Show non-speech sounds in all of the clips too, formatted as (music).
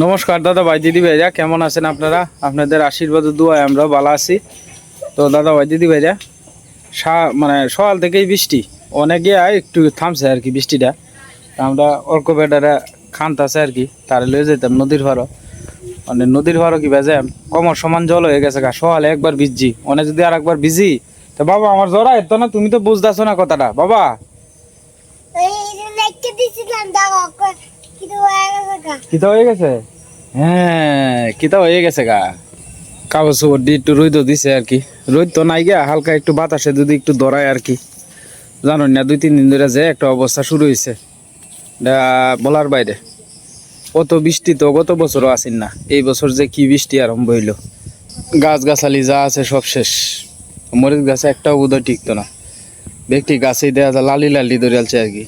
নমস্কার দাদা ভাই, দিদি ভাইরা, কেমন আছেন আপনারা? আপনাদের আশীর্বাদ দুয়ায় আমরা ভালো আছি। তো দাদা ভাই, দিদি ভাইরা, সা- মানে সকাল থেকেই বৃষ্টি। অনেকে একটু থামছে আর কি বৃষ্টিটা। আমরা অর্ক বেডারা খানতাছে আর কি, তার লয়ে যেতাম নদীর ভাড়ো মানে নদীর ভাড়ো কি বাজে, কমর সমান জল হয়ে গেছে গা, সকালে একবার ভিজছি। অনেক যদি আর একবার ভিজি, তো বাবা আমার জ্বরা এত না, তুমি তো বুঝতেছো না কথাটা। বাবা! কিতা হয়ে গেছে হ্যাঁ কিতা হয়ে গেছে গা। কাগজ দিয়ে একটু রোদ দিছে আর কি। রোদ তো নাই গা, হালকা একটু বাতাসে যদি একটু ধরায় আর কি। জানো না, দুই, তিন দিন ধরে যে একটা অবস্থা শুরু হয়েছে বলার বাইরে। কত বৃষ্টি তো গত বছরও আসেন না। এই বছর যে কি বৃষ্টি আরম্ভ হইল। গাছ গাছালি যা আছে সব শেষ। মরিচ গাছে একটাও বোধহয় টিকতো না। ব্যক্তি গাছেই দেওয়া লালি লালি ধরে আর কি।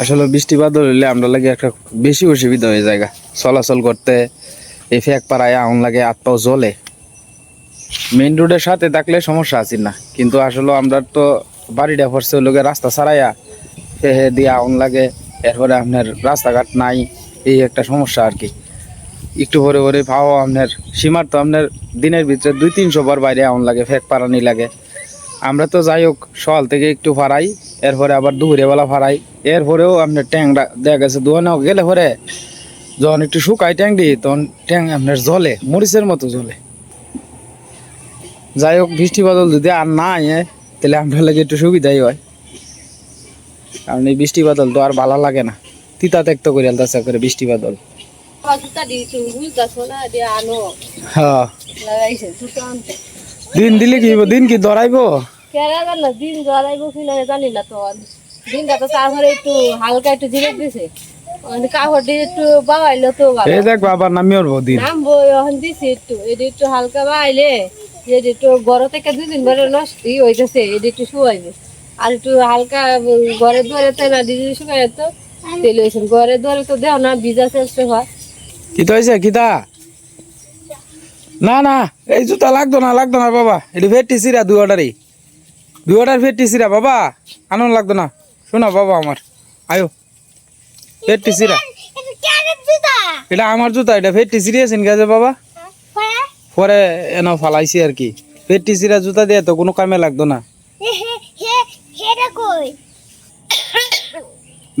আসলে বৃষ্টি বাদল হইলে আমরা লাগে একটা বেশি অসুবিধা হয়ে যায় চলাচল করতে, এই ফেক পাড়ায় আউন লাগে, হাত পাও জ্বলে। মেইন রোডের সাথে থাকলে সমস্যা আছে না। কিন্তু আসলে আমরা তো বাড়িটা পড়ছে লোকে রাস্তা ছাড়াইয়া ফেহে দিয়ে আউন লাগে, এরপরে আপনার রাস্তাঘাট নাই, এই একটা সমস্যা আর কি। একটু ভরে ভরে পাও আপনার, সীমার তো আপনার দিনের ভিতরে দুই তিনশো বার বাইরে আউন লাগে, ফেক পারানি লাগে। আমরা তো যাই হোক সকাল থেকে একটু ফারাই এরপরে আবার দুপুরে বেলা ফারাই এরপরেও আপনার ট্যাংটা দেখা গেছে দোকানে গেলে পরে যখন একটু শুকাই ট্যাং দিই তখন ট্যাং আপনার জলে মরিচের মতো জলে যাই হোক, বৃষ্টি বাদল যদি আর না আয়ে তাহলে আমরা লাগে একটু সুবিধাই হয়। কারণ এই বৃষ্টি বাদল তো আর ভালো লাগে না। তিতা ত্যাক্ত করে আলতাছে করে বৃষ্টি বাদল। হ্যাঁ। দিন দিলে কি দিন কি ধরাইবো কেরা জানো দিন জড়াইব কি না জানি না তো। দিনটা তো তারপরে একটু হালকা একটু জিরে দিছে। কাপড় দিয়ে একটু বাবাইলো তো এই দেখ বাবার নামি ওর দিন নামবো এখন দিছি একটু। এটি একটু হালকা বাড়াইলে এটি একটু গড় থেকে দুদিন ধরে নষ্ট হইতেছে এটি একটু শুয়াইবে। আর একটু হালকা উম, ঘরে ধরে তো না দিদি শুকাই তো। তেল হয়েছে ঘরে ধরে তো দেও না ভিজা চেষ্টা হয় হয়েছে কিতা? না না এই জুতা লাগতো না লাগতো না বাবা। এটি ফেরটি সিরা দুই অর্ডারই। দুই অর্ডার ফেরটি সিরা বাবা। আনন্দ লাগতো না। শোনো বাবা আমার। আয়ো। ফেরটি সিরা এটা আমার জুতা, এটা ফেরটি সিরিয়াছেন গেছে বাবা। পরে এনে ফালাইছি আর কি। ফেরটি সিরা জুতা দিয়ে, তো কোনো কামে লাগতো না।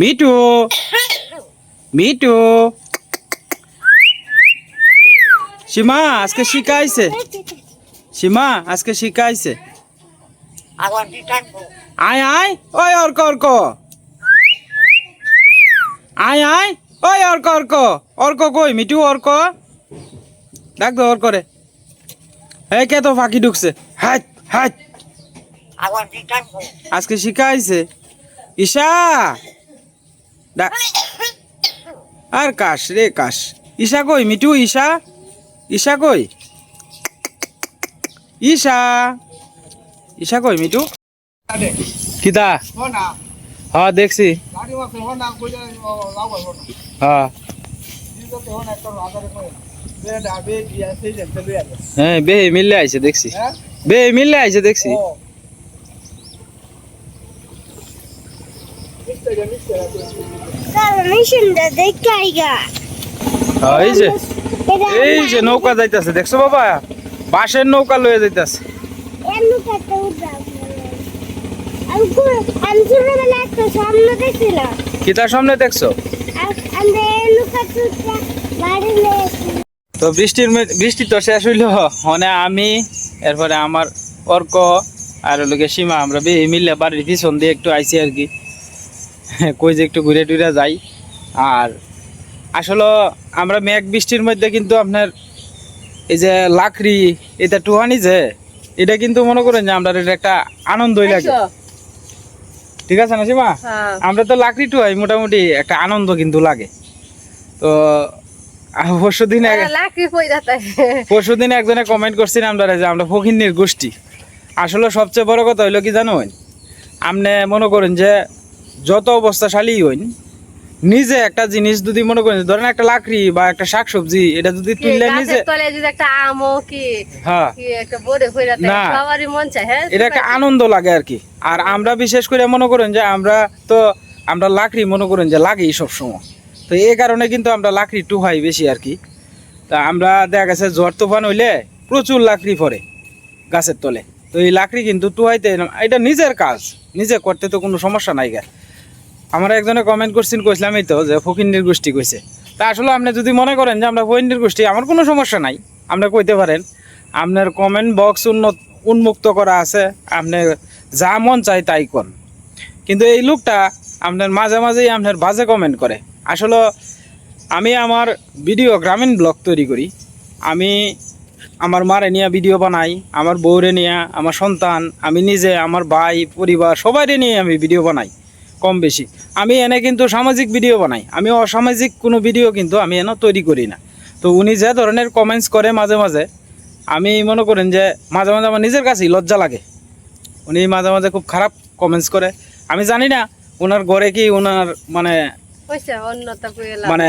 মিটু মিটু সীমা, আজকে শিখাইছে। সীমা, আজকে শিখাইছে। আয় আয় ওই অর্ক অর্ক। আয় আয় ওই অর্ক অর্ক। অর্ক কই মিটু অর্ক? ডাক দো অর্ক রে এই কে তো ফাঁকি ঢুকছে? হাট হাট আজকে শিখাইছে ঈশা! ডাক আর কাশ রে কাশ। ঈশা কই মিটু ঈশা? ঈশা কই? ঈশা! কই মিটু কিতা? হ্যাঁ দেখছি। হ্যাঁ। হ্যাঁ বে মিললে আইছে দেখছি। বে মিললে আইছে দেখছি। হ্যাঁ, এই যে। এই যে নৌকা যাইতাছে দেখছ বাবা? বাঁশের নৌকা লয়ে যাইতাছে এমনি কাটতে উঠলাম আমি কো- সামনে দেখছ। তো বৃষ্টির বৃষ্টি তো শেষ হইল। মানে আমি এরপরে আমার অর্ক আর লোকে সীমা আমরা বে মিললে বাড়ির পিছন দিয়ে একটু আইছি আর কি। কই যে একটু ঘুরে টুরে যাই। আর আসলে আমরা মেঘ বৃষ্টির মধ্যে কিন্তু আপনার এই যে লাকড়ি এটা টুহানি যে এটা কিন্তু মনে করেন যে আমরা এটা একটা আনন্দই লাগে। ঠিক আছে না সীমা? হ্যাঁ। আমরা তো লাকড়ি টুহাই মোটামুটি একটা আনন্দ কিন্তু লাগে। তো পরশু দিন তাই পরশু দিন একজনে কমেন্ট করছিলাম আমরা যে আমরা ফকিন্নির গোষ্ঠী। আসলে সবচেয়ে বড় কথা হইল কি জানোন আপনি মনে করেন যে যত অবস্থাশালী হইন নিজে একটা জিনিস যদি মনে করেন ধরেন একটা লাকড়ি বা একটা শাকসবজি এটা যদি তুললে নিজে তলে যদি একটা আমও কি হ্যাঁ। একটা। সবারই মন চায় হ্যাঁ? এটা একটা আনন্দ লাগে আর কি। আর আমরা বিশেষ করে মনে করেন যে আমরা তো আমরা লাকড়ি মনে করেন যে লাগেই সবসময়। তো এই কারণে কিন্তু আমরা লাকড়ি টুহাই বেশি আর কি। তা আমরা দেখা গেছে ঝড় তুফান হইলে প্রচুর লাকড়ি পড়ে গাছের তলে। তো এই লাকড়ি কিন্তু টুহাইতে এটা নিজের কাজ। নিজে করতে তো কোনো সমস্যা নাই গা। আমরা একজনে কমেন্ট করছেন কইছিলাম এই তো যে ফকিন্দির গোষ্ঠী কইছে। তা আসলে আপনি যদি মনে করেন যে আমরা ফকিন্দির গোষ্ঠী, আমার কোনো সমস্যা নাই, আপনি কইতে পারেন। আপনার কমেন্ট বক্স উন্নত, উন্মুক্ত করা আছে, আপনি যা মন চাই তাই কর কিন্তু এই লোকটা আপনার মাঝে মাঝেই আপনার বাজে কমেন্ট করে। আসলে আমি আমার ভিডিও গ্রামীণ ব্লগ তৈরি করি। আমি আমার মারে নিয়ে ভিডিও বানাই, আমার বউরে নিয়ে, আমার সন্তান, আমি নিজে, আমার ভাই, পরিবার, সবাইরে নিয়ে আমি ভিডিও বানাই। কম বেশি। আমি এনে কিন্তু সামাজিক ভিডিও বানাই। আমি অসামাজিক কোনো ভিডিও কিন্তু আমি এনে তৈরি করি না। তো উনি যে ধরনের কমেন্টস করে মাঝে মাঝে আমি মনে করেন যে মাঝে মাঝে আমার নিজের কাছেই লজ্জা লাগে। উনি মাঝে মাঝে খুব খারাপ কমেন্টস করে। আমি জানি না ওনার ঘরে কি ওনার মানে মানে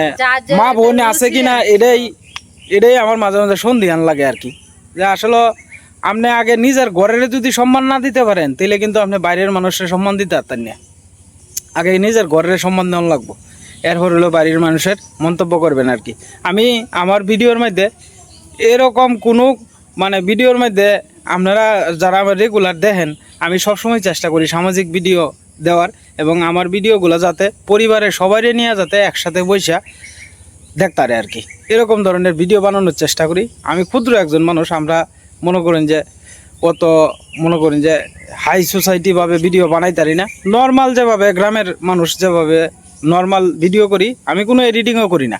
মা বোন আছে কিনা আছে। এটাই এটাই আমার মাঝে মাঝে সন্ধিহান লাগে আর কি। যে আসলে আপনি আগে নিজের ঘরের যদি সম্মান না দিতে পারেন তাহলে কিন্তু আপনি বাইরের মানুষের সম্মান দিতে পারতেন না। আগে নিজের ঘরের দেওয়া লাগবো। এরপর হলো বাড়ির মানুষের মন্তব্য করবেন আর কি। আমি আমার ভিডিওর মধ্যে এরকম কোনো মানে ভিডিওর মধ্যে আপনারা যারা আমার রেগুলার দেখেন, আমি সবসময় চেষ্টা করি সামাজিক ভিডিও দেওয়ার এবং আমার ভিডিওগুলো যাতে পরিবারের সবাইরে নিয়ে যাতে একসাথে বৈশা দেখতারে আর কি। এরকম ধরনের ভিডিও বানানোর চেষ্টা করি। আমি ক্ষুদ্র একজন মানুষ, আমরা মনে করেন যে অত মনে করেন যে হাই সোসাইটিভাবে ভিডিও বানাইতারি না। নর্মাল যেভাবে গ্রামের মানুষ যেভাবে নর্মাল ভিডিও করি, আমি কোনো এডিটিংও করি না।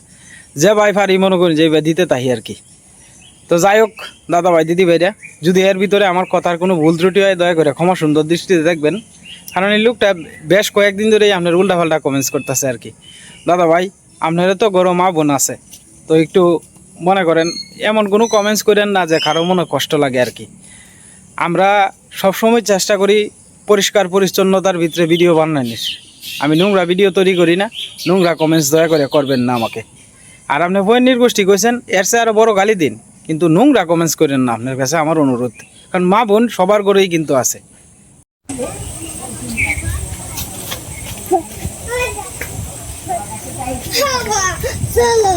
যে ভাই ফারি মনে করি যে এইবার দিতে তাহি আর কি। তো যাই হোক, দাদা ভাই, দিদি ভাইরা, যদি এর ভিতরে আমার কথার কোনো ভুল ত্রুটি হয়, দয়া করে ক্ষমা সুন্দর দৃষ্টিতে দেখবেন। কারণ এই লোকটা বেশ কয়েকদিন ধরেই আপনার উল্টাপাল্টা কমেন্টস করতেছে আর কি। দাদা ভাই আপনারা তো গরম মা বোন আছে। তো একটু মনে করেন, এমন কোনো কমেন্টস করেন না যে কারও মনে কষ্ট লাগে আর কি। আমরা সবসময় চেষ্টা করি পরিষ্কার পরিচ্ছন্নতার ভিতরে ভিডিও বানানোর। আমি নোংরা ভিডিও তৈরি করি না, নোংরা কমেন্টস দয়া করে করবেন না আমাকে। আর আপনি বইয়ের গোষ্ঠী কইছেন, এর চেয়ে আরও বড় গালি দিন, কিন্তু নোংরা কমেন্টস করেন না আপনার কাছে আমার অনুরোধ। কারণ মা বোন সবার ঘরেই কিন্তু আছে। চলো।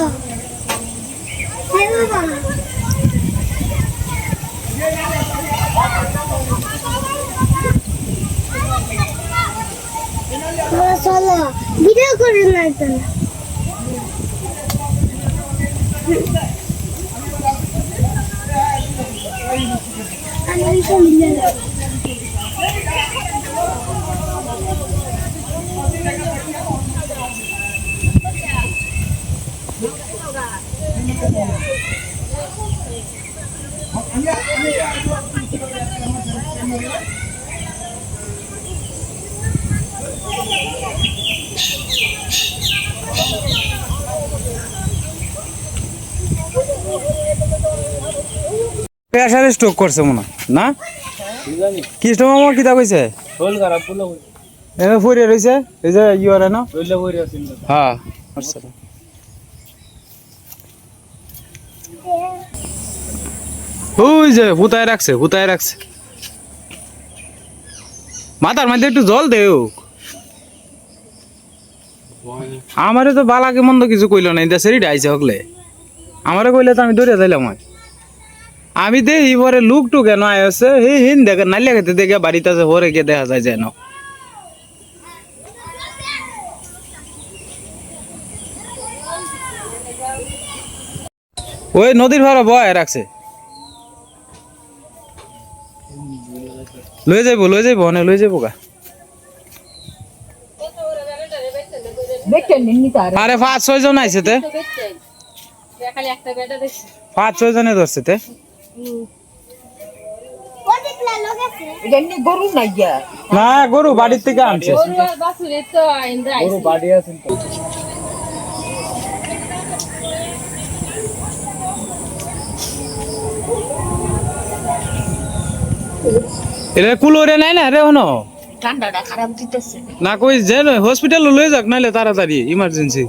হ্যাঁ বাবা বাবা চলো ভিডিও করে না স্ট্রোক করছে মনে না? কিতা কইছে? ফুরিয়ে রইছে, এই যে না? হ্যাঁ। আচ্ছা ওই যে হুতায় রাখছে হুতায় রাখছে। মাথার মধ্যে একটু জল দেও। আমারে তো বালাকে মন্দ কিছু কইলো না দেশের আইছে হকলে। আমারে কইলে তো আমি দৌড়ে যাইলাম আমি দেখি পরে লুক টু কেন আছে হে হিন দেখে নালিয়া খেতে দেখে বাড়িতে আছে পরে গিয়ে দেখা যায় যেন ওই নদীর ভাড়া বয় রাখছে। লয়ে যাইবো লয়ে যাইবো অনেক লয়ে যাইবো গা। আর। আরে পাঁচ ছয় জন আইছে তে? পাঁচ ছয় জনে ধরছে তে? না গরু বাড়ির থেকে আনছে। গরু তো এটা কুলোরে নাই না রে হনো? ঠান্ডাটা খারাপ দিতেছে। না কই যে হসপিটাল লয়ে যাক নাইলে তাড়াতাড়ি ইমার্জেন্সি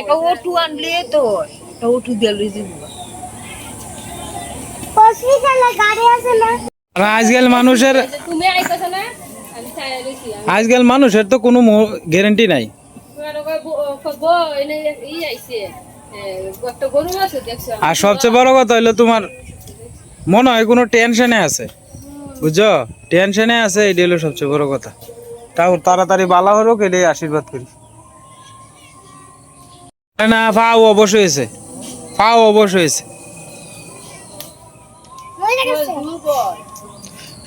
একটা ওটু আনলে তো একটা ওটু দিয়ে যাব। হসপিটালে গাড়ি আছে না? আর আজকাল মানুষের তুমি আইতাছ না? আজকাল মানুষের তো কোনো গ্যারেন্টি নাই। আর সবচেয়ে বড় কথা হইল তোমার মনে হয় কোনো টেনশনে আছে। বুঝছ? টেনশনে আছে এটি হলো সবচেয়ে বড় কথা। তাও তাড়াতাড়ি বালা হোক এটাই আশীর্বাদ করি। না পাও অবশ্য হয়েছে। পাও অবশ্য হয়েছে।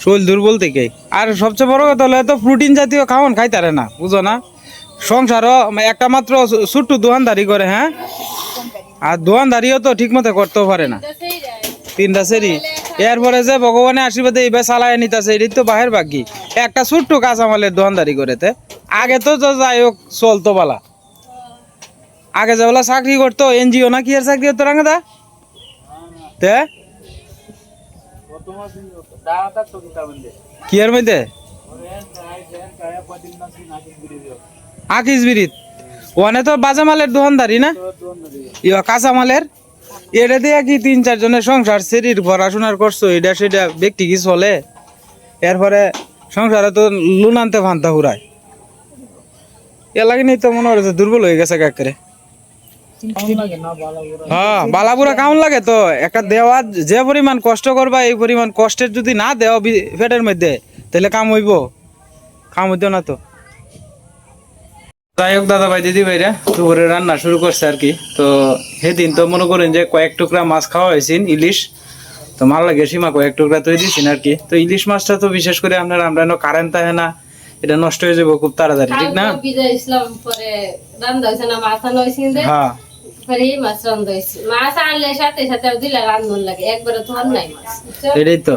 শরীর দুর্বল থেকে। আর সবচেয়ে বড় কথা হলো, এত প্রোটিন জাতীয় খাওয়ান খাইতারে না, বুঝো না? সংসারও একটা মাত্র ছোট্ট দোকানদারি করে হ্যাঁ? আর দোকানদারিও তো ঠিক মতো করতেও পারে না। তিনটা সেরি। এরপরে যে ভগবানের আশীর্বাদে এইবার চালায় নিতেছে এটি তো বাহের বাকি একটা ছোট্ট কাঁচামালের দোকানদারি করেতে। আগে তো যাই হোক, চলতো বালা। আগে যেগুলা চাকরি করতো, এনজিও না কি এর চাকরি হতো রাঙা দা তে? কি এর মধ্যে? আকিস বিরিত। ওখানে তো বাজা দোকানদারি না? ইয়া কাঁচা এটা দিয়ে কি তিন চারজনের সংসার শরীর পড়াশোনার করছ? এটা সেটা ব্যক্তি কি চলে? এরপরে সংসারে তো লুন আনতে ফান্তা হুরায়। এ লাগে নি তো মনে হচ্ছে দুর্বল হয়ে গেছে কাকরে হ্যাঁ বালাপুরা কেমন লাগে তো। একটা দেওয়া যে পরিমাণ কষ্ট করবা, এই পরিমাণ কষ্টের যদি না দেওয়া পেটের মধ্যে, তাহলে কাম হইব। কাম হইতো না তো। যাই হোক দাদা ভাই দিদি ভাইরা দুপুরে রান্না শুরু করছে আর কি। তো সেদিন তো মনে করেন যে কয়েক টুকরা মাছ খাওয়া হয়েছিল ইলিশ। তো মাল লাগে সীমা কয়েক টুকরা তৈরি দিয়েছেন আর কি। তো ইলিশ মাছটা তো বিশেষ করে আপনার আমরা কারেন্ট থাকে না এটা নষ্ট হয়ে যাব খুব তাড়াতাড়ি ঠিক না? হ্যাঁ? এটাই তো।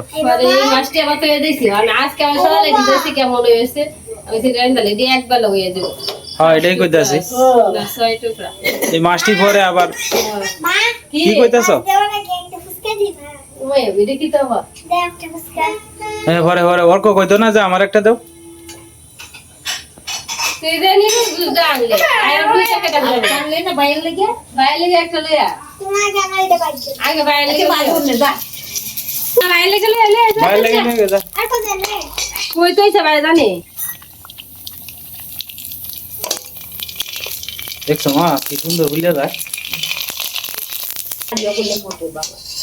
আজকে সকালে কেমন হয়েছে। আমি সেটা দিয়ে একবেলা হয়ে দেবো হ্যাঁ এটাই কইতাছি। এই মাছটি পরে আবার কি কি কইতাছ একটা ফুসকা দি না ওই এটা কি তো আবার? দে একটা ফুসকা হ্যাঁ পরে পরে অর্ক কইতো না যে। আমার একটা দাও কই তো বাইরে জানি। দেখছ মা কি সুন্দর বুঝলে যায়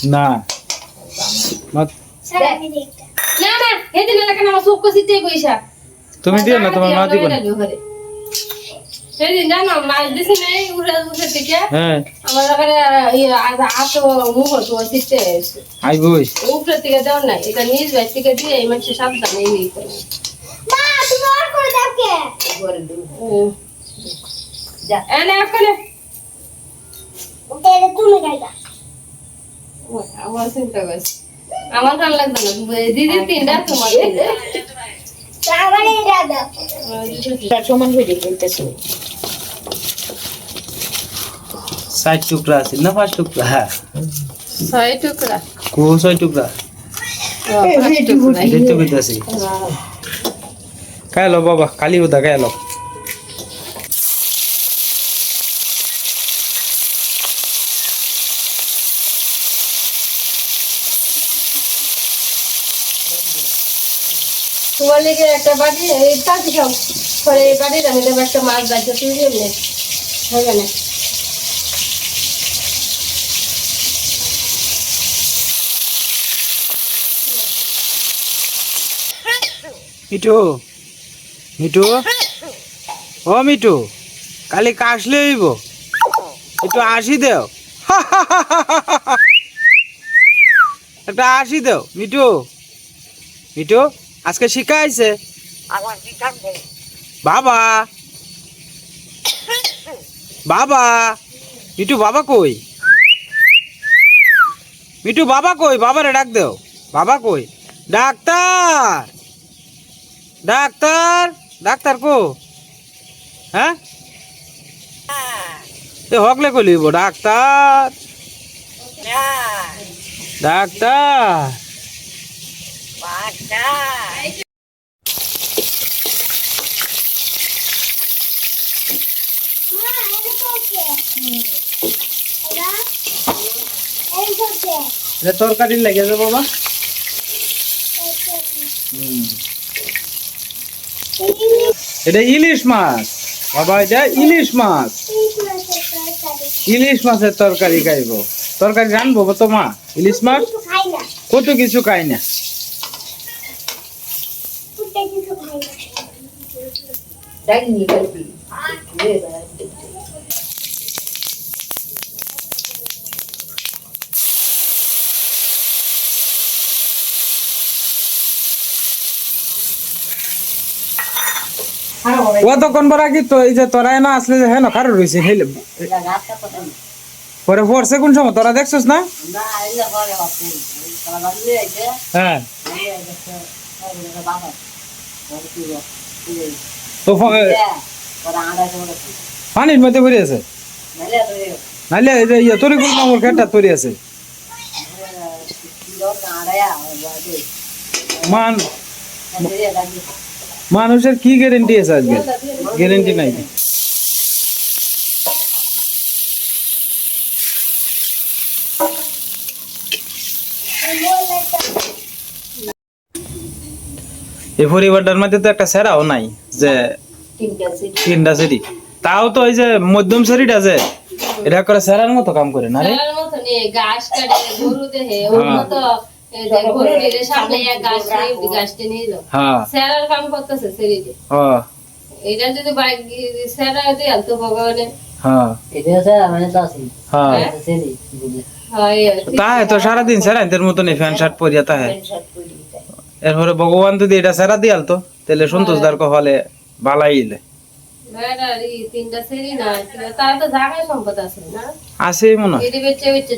না। তুমি দিও না তোমার মা দিব না। সেদিন মাছ দিছি নাই উড়ে থেকে হ্যাঁ। ইয়ে সাবধানে যা। এনে এখানে। ওকে তুমি গাইবা আমার চিন্তা করছি। আমার ভালো লাগবে না। দিদি তিনটা তোমার ষাট টুকরা আছে না পাঁচ টুকরা? হ্যাঁ। ছয় টুকরা। কো ছয় টুকরা? বাবা কালি উদা খাই তোমার একটা বাড়ি, এই এই বাড়ির আমি দেবো একটা মাছ তুই হবে না। মিঠু মিঠু? ও মিঠু, কালি কাশলে হইব একটু আসি দেও। (laughs) একটা আসি দেও, মিঠু। মিঠু? আজকে শিখা আইছে? বাবা। বাবা। মিঠু বাবা কই? মিঠু বাবা কই? বাবারে ডাক দেও। বাবা কই? ডাক্তার! ডাক্তার! ডাক্তার কো? হ্যাঁ? এ হকলে কলিব ডাক্তার! ডাক্তার! মা এটা তরকারি লেগে যাব এটা ইলিশ মাছ। বাবা, এটা ইলিশ মাছ। ইলিশ মাছের তরকারি খাইব। তরকারি রানবো তো মা? ইলিশ মাছ? কত কিছু খাই না ফুটে কিছু খাই না ডাইনি করবি কতক্ষণ পর আগে তো এই যে তোরা না আসলে যে হ্যাঁ খারো রয়েছে হেলে পরে পড়ছে কোন সময়? তোরা দেখছস না? হ্যাঁ। তো ফ- পানির মধ্যে পড়ে আছে? নাহলে ইয়ে তরিকুল মামুর খেটটা তৈরি আছে। মান মানুষের কি গ্যারেন্টি আছে আজকে? গ্যারেন্টি নাই। এই পরিবারটার মধ্যে তো একটা সেরাও নাই যে তিনটা সেরি তাও তো ওই যে মধ্যম সেরিটা আছে এটা করে সেরার মতো কাম করে না রে? কাটে গরু দেহে ওর মতো যে হ্যাঁ। কাম করতেছে এটা যদি বাইক দিয়ে ভগবানে। হ্যাঁ। হ্যাঁ। হয়। তাই তো সারাদিন সেরাইতের মতো নেই ফ্যান শার্ট পরিয়া তাহে। এরপরে ভগবান যদি এটা সেরা দিয়াল তো তাহলে কহলে সম্পদ হয়।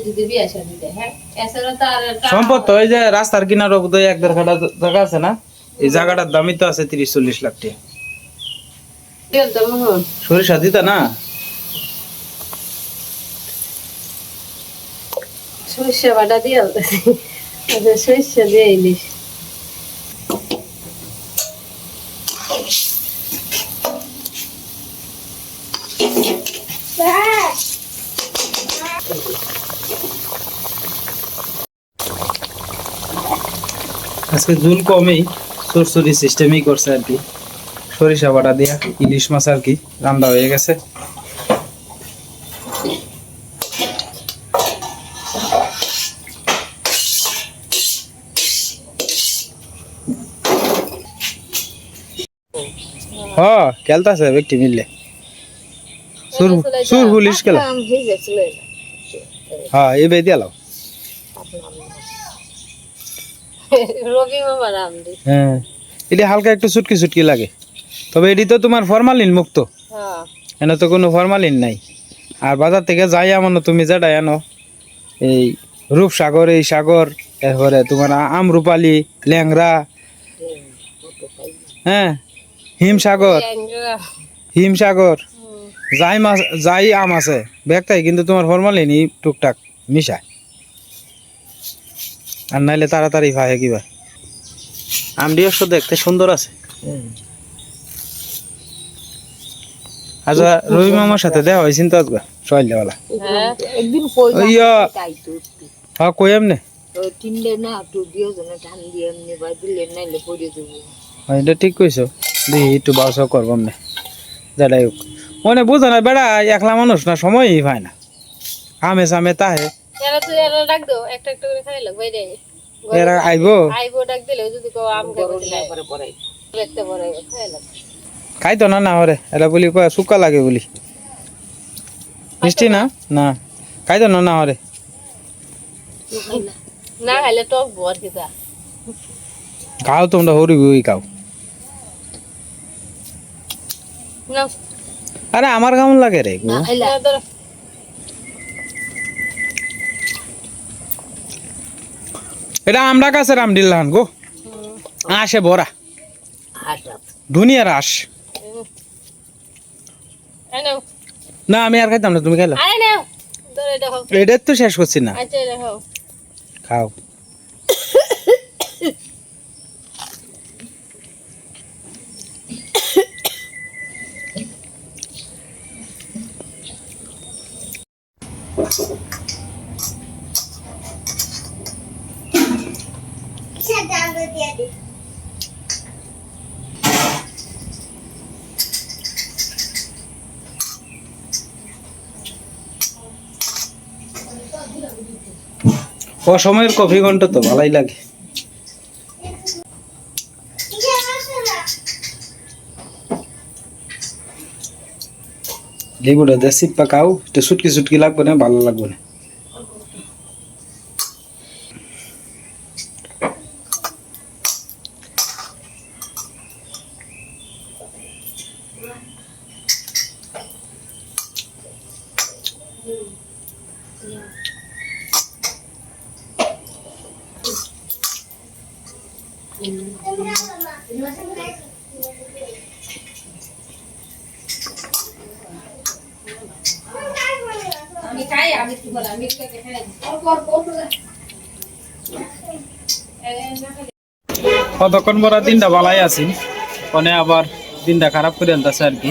যদি বিয়ে শাদী দেয় হ্যাঁ? এছাড়া তো আর টাকা- সম্পদ তো ওই যে রাস্তার কিনার এক দেড় কাটা জায়গা আছে না? এই জায়গাটার দামই তো আছে তিরিশ চল্লিশ লাখ টাকা। সরিষা দিতা না? সর্ষে বাটা দিয়ে আলতেছি আচ্ছা দিয়ে ইলিশ। হ্যাঁ আজকে ঝুল কমেই সরসরি সিস্টেমই করছে আর কি। সরিষা বাটা দিয়া ইলিশ মাছ আর কি রান্না হয়ে গেছে। হ খেলতাছে ব্যক্তি মিললে। সুর সুর পুলিশ খেলা। হয়ে এই বেদি আলাও রবি মামার আম হ্যাঁ এটি হালকা একটু চুটকি চুটকি লাগে। তবে এটি তো তোমার ফরমালিন মুক্ত। হ্যাঁ। এনে তো কোনো ফরমালিন নাই। আর বাজার থেকে যাই এমন তুমি যেটা এনো এই রূপসাগর এই সাগর এরপরে তোমার আমরুপালি ল্যাংরা হ্যাঁ হিমসাগর। হিমসাগর। যাই মাছ যাই আম আছে ব্যাগটাই কিন্তু তোমার ফরমালিনই টুকটাক মিশায়। আর নাইলে তাড়াতাড়ি ভাই কিবা আমটি অবশ্য দেখতে সুন্দর আছে। আচ্ছা রবি মামার সাথে সকালবেলা হ্যাঁ একদিন কই ওই ইয়া, তাই তো হ্যাঁ কই এমনি হ্যাঁ, এটা ঠিক কইছো। দেখি একটু বাউসাও করব এমনি যেটাই হোক। মনে বুঝো না বেড়া একলা মানুষ না সময়ই পায় না। আমে সামে তাহে। এরা তো এরা ডাক দাও একটা একটা করে খাই লাগ বাইরে। এরা আইবো? আইবো ডাক দিলে যদি কেউ আম খাইবো দিলে পরে পরে একটা বড় খাই লাগ। খাইতো না না হরে এরা বলি কয় শুকা লাগে বলি। মিষ্টি না? না? খাইতো না না হরে না খাইলে টক বর কিতা খাও তোমরা হরি খাও না আরে আমার কেমন লাগে রে ধরো। এটা আমরা কাছে রামডিল্লাহান গো। আসে বড়া। হাঁটা দুনিয়ার আস। না আমি আর খাইতাম না তুমি খাইলা? আই নাও। ধরে দেখো এটা তো শেষ করছি না। আচ্ছা খাও সেটা আগে দিয়ে দিই অসময়ের কফি ঘণ্টা তো ভালোই লাগে। লেবুটা দিয়ে সিপ্পা খাও একটু সুটকি সুটকি লাগবে না ভালো লাগবে না আমি আমি কি কতক্ষণ পর দিনটা ভালাই আছি? মানে আবার দিনটা খারাপ করে আনতেছে আর কি।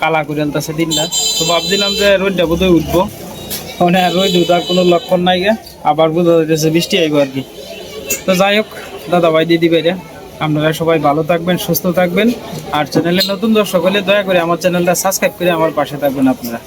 কালা করে আনতেছে দিনটা। তো ভাবছিলাম যে রোদটা বোধহয় উঠবো। মানে রোদ উঠার কোনো লক্ষণ নাই গে। আবার বোধ হইতেছে বৃষ্টি আইব আর কি। তো যাই হোক, দাদা ভাই, দিদি ভাইরা, আপনারা সবাই ভালো থাকবেন, সুস্থ থাকবেন। আর চ্যানেলে নতুন দর্শক হলে দয়া করে আমার চ্যানেলটা সাবস্ক্রাইব করে আমার পাশে থাকবেন আপনারা।